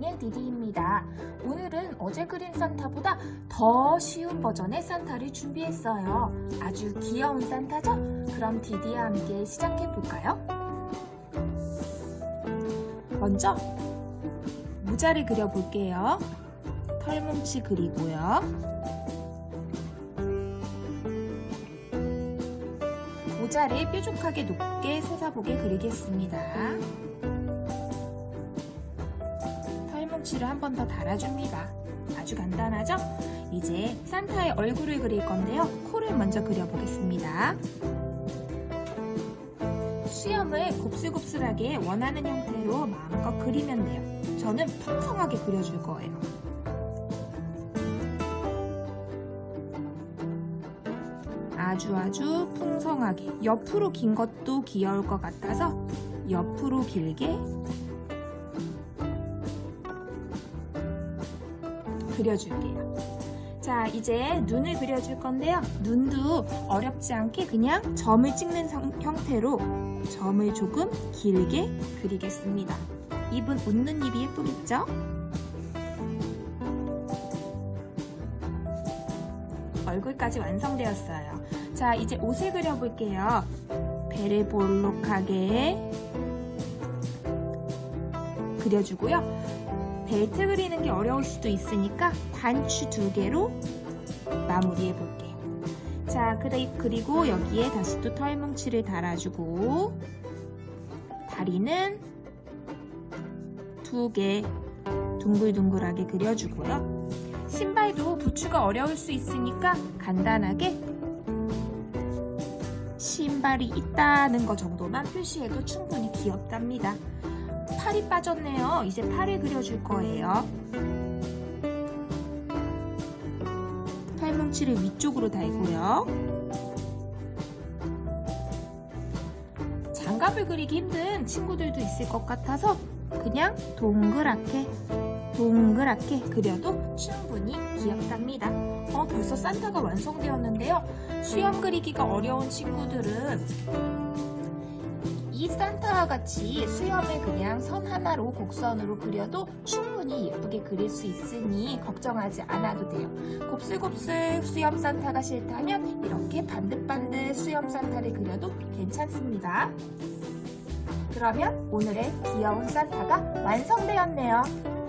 그린의 디디입니다. 오늘은 어제 그린 산타보다 더 쉬운 버전의 산타를 준비했어요. 아주 귀여운 산타죠? 그럼 디디와 함께 시작해볼까요? 먼저 모자를 그려볼게요. 털뭉치 그리고요. 모자를 뾰족하게 높게 솟아보게 그리겠습니다. 털뭉치를 한 번 더 달아줍니다. 아주 간단하죠? 이제 산타의 얼굴을 그릴 건데요. 코를 먼저 그려보겠습니다. 수염을 곱슬곱슬하게 원하는 형태로 마음껏 그리면 돼요. 저는 풍성하게 그려줄 거예요. 아주 아주 풍성하게 옆으로 긴 것도 귀여울 것 같아서 옆으로 길게 그려줄게요. 자, 이제 눈을 그려줄 건데요. 눈도 어렵지 않게 그냥 점을 찍는 성- 형태로 점을 조금 길게 그리겠습니다. 입은 웃는 입이 예쁘겠죠? 얼굴까지 완성되었어요. 자, 이제 옷을 그려볼게요. 배를 볼록하게 그려주고요. 벨트 그리는 게 어려울 수도 있으니까 단추 두 개로 마무리해 볼게요. 자, 그리- 그리고 여기에 다시 또 털뭉치를 달아주고 다리는 두 개 둥글둥글하게 그려주고요. 신발도 부츠가 어려울 수 있으니까 간단하게 신발이 있다는 거 정도만 표시해도 충분히 귀엽답니다. 팔이 빠졌네요. 이제 팔을 그려줄 거예요. 팔뭉치를 위쪽으로 달고요. 장갑을 그리기 힘든 친구들도 있을 것 같아서 그냥 동그랗게 동그랗게 그려도 충분히 귀엽답니다. 어, 벌써 산타가 완성되었는데요. 수염 그리기가 어려운 친구들은 이 산타와 같이 수염을 그냥 선 하나로 곡선으로 그려도 충분히 예쁘게 그릴 수 있으니 걱정하지 않아도 돼요. 곱슬곱슬 수염 산타가 싫다면 이렇게 반듯반듯 수염 산타를 그려도 괜찮습니다. 그러면 오늘의 귀여운 산타가 완성되었네요.